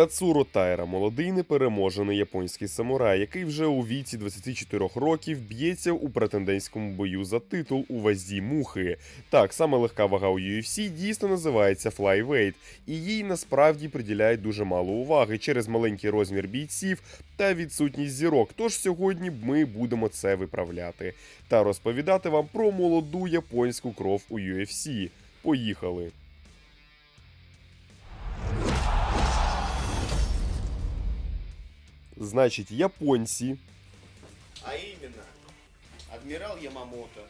Тацуро Тайра, молодий непереможений японський самурай, який вже у віці 24 років б'ється у претендентському бою за титул у вазі мухи. Так, саме легка вага у UFC дійсно називається flyweight, і їй насправді приділяють дуже мало уваги через маленький розмір бійців та відсутність зірок. Тож сьогодні ми будемо це виправляти та розповідати вам про молоду японську кров у UFC. Поїхали! Значить, японці А именно, адмирал Ямамото.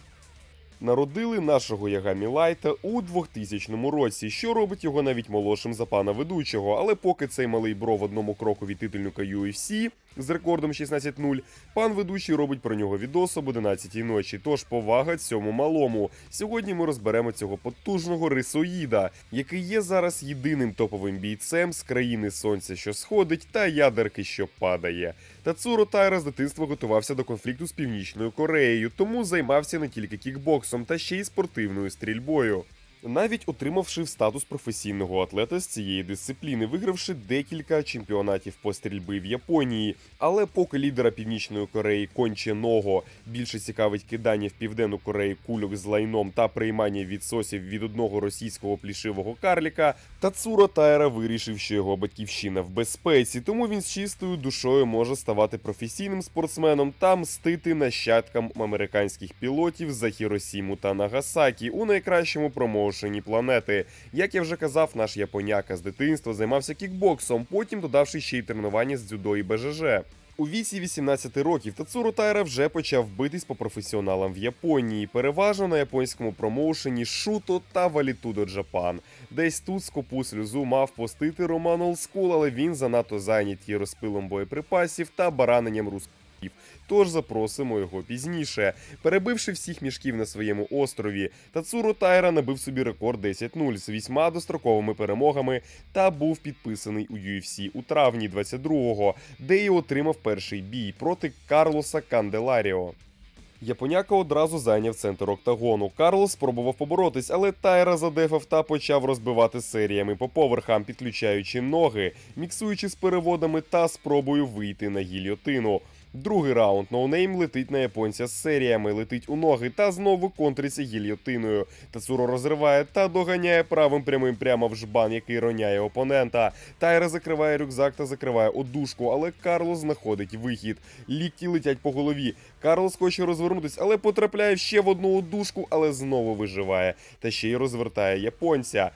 Народили нашого Ягамі Лайта у 2000 році, що робить його навіть молодшим за пана ведучого. Але поки цей малий бро в одному кроку від титульника UFC з рекордом 16-0, пан ведучий робить про нього відос об 11 ночі. Тож повага цьому малому. Сьогодні ми розберемо цього потужного рисоїда, який є зараз єдиним топовим бійцем з країни сонця, що сходить, та ядерки, що падає. Тацуро Тайра з дитинства готувався до конфлікту з Північною Кореєю, тому займався не тільки кікбоксом та ще й спортивною стрільбою. Навіть отримавши статус професійного атлета з цієї дисципліни, вигравши декілька чемпіонатів по стрільби в Японії. Але поки лідера Північної Кореї Конче Ного більше цікавить кидання в південну Корею кульок з лайном та приймання відсосів від одного російського плішивого карліка, Тацуро Тайра вирішив, що його батьківщина в безпеці, тому він з чистою душою може ставати професійним спортсменом та мстити нащадкам американських пілотів за Хіросіму та Нагасакі у найкращому промоушені планети. Як я вже казав, наш японяка з дитинства займався кікбоксом, потім додавши ще й тренування з дзюдо і БЖЖ. У віці 18 років Тацуру Тайра вже почав битись по професіоналам в Японії, переважно на японському промоушені Шуто та Валітудо Джапан. Десь тут скопу сльозу мав постити Роман Олскул, але він занадто зайнятий розпилом боєприпасів та бараненням русских. Тож запросимо його пізніше. Перебивши всіх мішків на своєму острові, Тацуру Тайра набив собі рекорд 10-0 з вісьма достроковими перемогами та був підписаний у UFC у травні 22-го, де й отримав перший бій проти Карлоса Канделаріо. Японяка одразу зайняв центр октагону. Карлос спробував поборотись, але Тайра задефав та почав розбивати серіями по поверхам, підключаючи ноги, міксуючи з переводами та спробою вийти на гільйотину. Другий раунд ноунейм летить на японця з серіями, летить у ноги та знову контриться гільйотиною. Тацуро розриває та доганяє правим прямим прямо в жбан, який роняє опонента. Тайра закриває рюкзак та закриває одушку, але Карлос знаходить вихід. Лікті летять по голові. Карлос хоче розвернутись, але потрапляє ще в одну одушку, але знову виживає. Та ще й розвертає японця.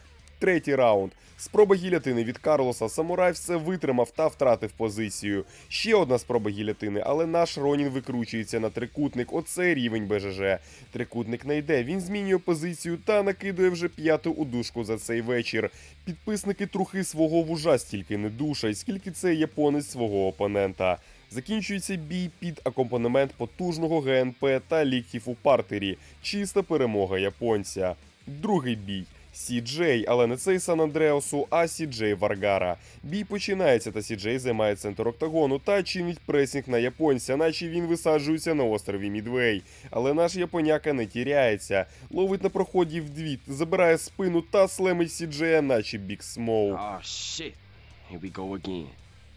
Третій раунд. Спроба гілятини від Карлоса. Самурай все витримав та втратив позицію. Ще одна спроба гілятини, але наш Ронін викручується на трикутник. Оце рівень БЖЖ. Трикутник не йде. Він змінює позицію та накидує вже п'яту удушку за цей вечір. Підписники трухи свого вужа стільки не душать, скільки це японець свого опонента. Закінчується бій під акомпанемент потужного ГНП та ліктів у партері. Чиста перемога японця. Другий бій. Сі-Джей, але не цей Сан Андреасу, а Сі-Джей Варгара. Бій починається, та Сі-Джей займає центр октагону та чинить пресінг на японця, наче він висаджується на острові Мідвей. Але наш японяка не тіряється, ловить на проході вдвіт, забирає спину та слемить Сі-Джея, наче Бік Смоук. Again.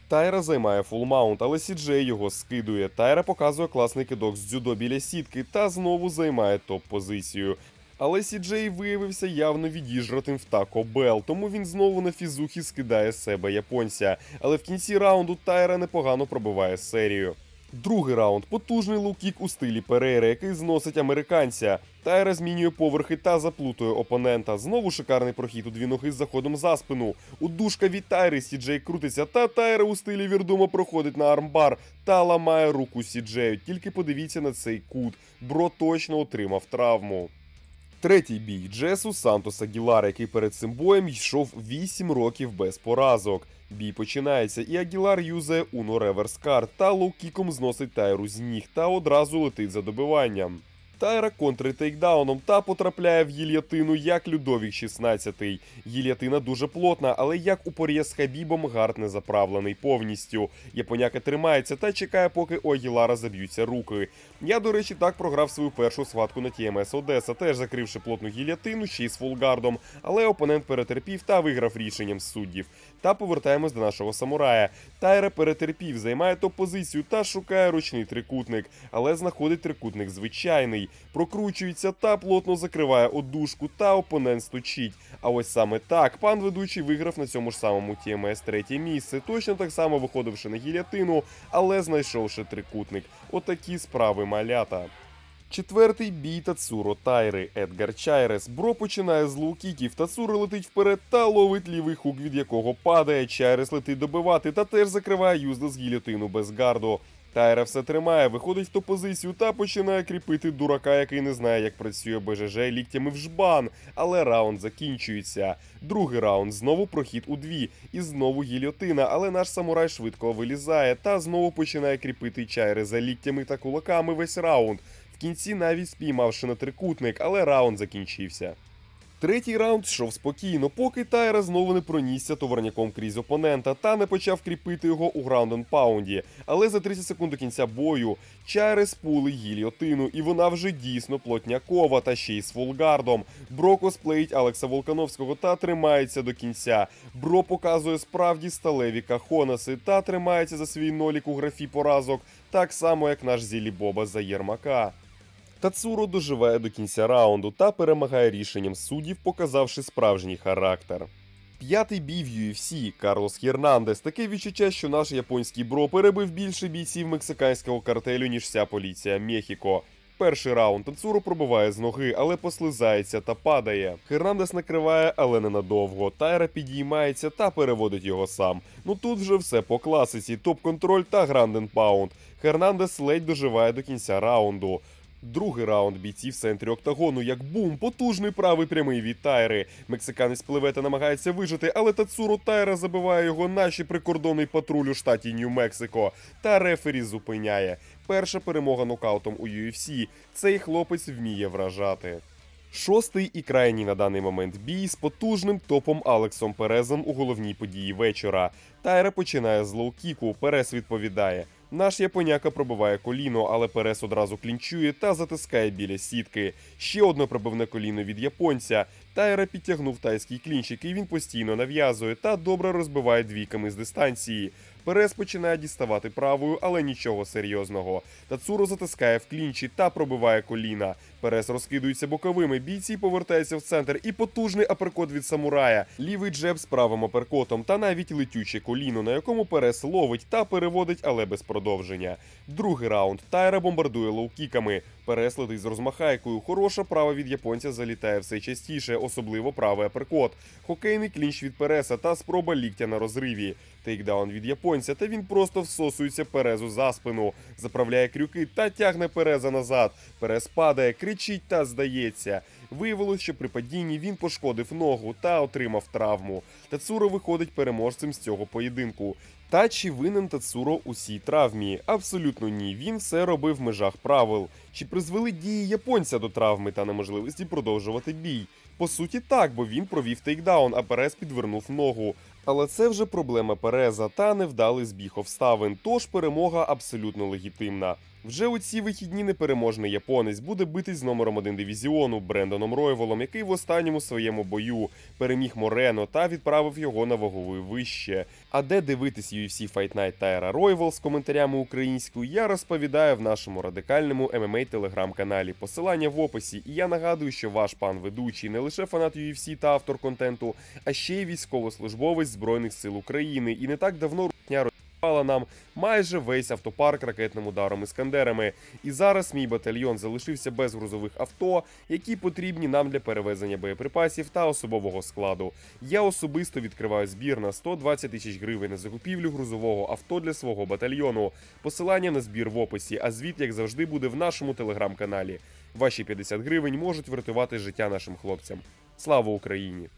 Тайра займає фулмаунт, але Сіджей його скидує. Тайра показує класний кидок з дзюдо біля сітки та знову займає топ-позицію. Але Сіджей виявився явно відіжратим в Тако Белл, тому він знову на фізухі скидає себе японця. Але в кінці раунду Тайра непогано пробиває серію. Другий раунд потужний лукік у стилі Перейра, який зносить американця. Тайра змінює поверхи та заплутує опонента. Знову шикарний прохід у дві ноги з заходом за спину. Удушка від Тайри Сіджей крутиться, та Тайра у стилі Вірдума проходить на армбар та ламає руку Сіджею. Тільки подивіться на цей кут. Бро точно отримав травму. Третій бій Джесу Сантоса Агілара, який перед цим боєм йшов 8 років без поразок. Бій починається, і Агілар юзає Уно Реверс Карт та лоу-кіком зносить Тайру з ніг та одразу летить за добиванням. Тайра контрить тейкдауном та потрапляє в гільятину як Людовік 16. Гільятина дуже плотна, але як у порє з Хабібом гард не заправлений повністю. Японяка тримається та чекає, поки у Агілара заб'ються руки. Я, до речі, так програв свою першу схватку на TMS Одеса, теж закривши плотну гільятину ще й з фулгардом, але опонент перетерпів та виграв рішенням суддів. Та повертаємось до нашого самурая. Тайра перетерпів, займає топ-позицію та шукає ручний трикутник, але знаходить трикутник звичайний, прокручується та плотно закриває одушку, та опонент стучить. А ось саме так пан ведучий виграв на цьому ж самому TMS третє місце, точно так само виходивши на гілятину, але знайшовши трикутник. Отакі справи малята. Четвертий бій Тацуро Тайри Едгар Чайрес. Бро починає з лоу-кіків, Тацуро летить вперед та ловить лівий хук, від якого падає. Чайрес летить добивати та теж закриває юзда з гільотину без гарду. Тайра все тримає, виходить в ту позицію та починає кріпити дурака, який не знає, як працює БЖЖ ліктями в жбан. Але раунд закінчується. Другий раунд знову прохід у дві, і знову гільотина, але наш самурай швидко вилізає та знову починає кріпити чайри за ліктями та кулаками весь раунд. В кінці навіть спіймавши на трикутник, але раунд закінчився. Третій раунд йшов спокійно, поки Тайра знову не пронісся товарняком крізь опонента та не почав кріпити його у граунд паунді. Але за 30 секунд до кінця бою Чайри спули гільотину, і вона вже дійсно плотнякова та ще й з фулгардом. Бро косплеїть Алекса Волкановського та тримається до кінця. Бро показує справді сталеві кахонаси та тримається за свій нолік у графі поразок, так само як наш Зілі Боба за Єрмака. Тацуро доживає до кінця раунду та перемагає рішенням суддів, показавши справжній характер. П'ятий бій в UFC Карлос Хернандес. Таке відчуття, що наш японський бро перебив більше бійців мексиканського картелю, ніж вся поліція Мехіко. Перший раунд Тацуро пробиває з ноги, але послизається та падає. Хернандес накриває, але ненадовго. Тайра підіймається та переводить його сам. Ну тут вже все по класиці: топ-контроль та гранден паунд. Хернандес ледь доживає до кінця раунду. Другий раунд бійці в центрі октагону, як бум, потужний правий прямий від Тайри. Мексиканець пливе та намагається вижити, але Тацуро Тайра забиває його наші прикордонний патруль у штаті Нью-Мексико. Та рефері зупиняє. Перша перемога нокаутом у UFC. Цей хлопець вміє вражати. Шостий і крайній на даний момент бій з потужним топом Алексом Перезом у головній події вечора. Тайра починає з лоу-кіку, Перес відповідає. Наш японяка пробиває коліно, але Перес одразу клінчує та затискає біля сітки. Ще одне пробивне коліно від японця. Тайра підтягнув тайський клінч, який він постійно нав'язує та добре розбиває двійками з дистанції. Перес починає діставати правою, але нічого серйозного. Тацуро затискає в клінчі та пробиває коліна. Перес розкидується боковими, бійці повертається в центр і потужний аперкот від самурая. Лівий джеб з правим аперкотом та навіть летюче коліно, на якому Перес ловить та переводить, але без продовження. Другий раунд Тайра бомбардує лоукіками. Перес летить з розмахайкою. Хороша права від японця залітає все частіше, особливо правий аперкот. Хокейний клінч від Переса та спроба ліктя на розриві. Тейкдаун від японця, та він просто всосується Перезу за спину, заправляє крюки та тягне Переза назад. Перез падає, кричить та здається. Виявилось, що при падінні він пошкодив ногу та отримав травму. Тацуро виходить переможцем з цього поєдинку. Та чи винен Тацуро у цій травмі? Абсолютно ні. Він все робив в межах правил. Чи призвели дії японця до травми та неможливості продовжувати бій? По суті, так, бо він провів тейкдаун, а Перес підвернув ногу. Але це вже проблема Переза та невдалий збіг обставин. Тож перемога абсолютно легітимна. Вже у ці вихідні непереможний японець буде битись з номером один дивізіону Брендоном Ройволом, який в останньому своєму бою переміг Морено та відправив його на ваговий вище. А де дивитись UFC Fight Night Тайра Ройвол з коментарями українською, я розповідаю в нашому радикальному ММА телеграм-каналі. Посилання в описі. І я нагадую, що ваш пан ведучий не лише фанат UFC та автор контенту, а ще й військовослужбовець Збройних сил України. І не так давно рутня розпала нам майже весь автопарк ракетним ударом іскандерами. І зараз мій батальйон залишився без грузових авто, які потрібні нам для перевезення боєприпасів та особового складу. Я особисто відкриваю збір на 120 тисяч гривень на закупівлю грузового авто для свого батальйону. Посилання на збір в описі, а звіт, як завжди, буде в нашому телеграм-каналі. Ваші 50 гривень можуть врятувати життя нашим хлопцям. Слава Україні!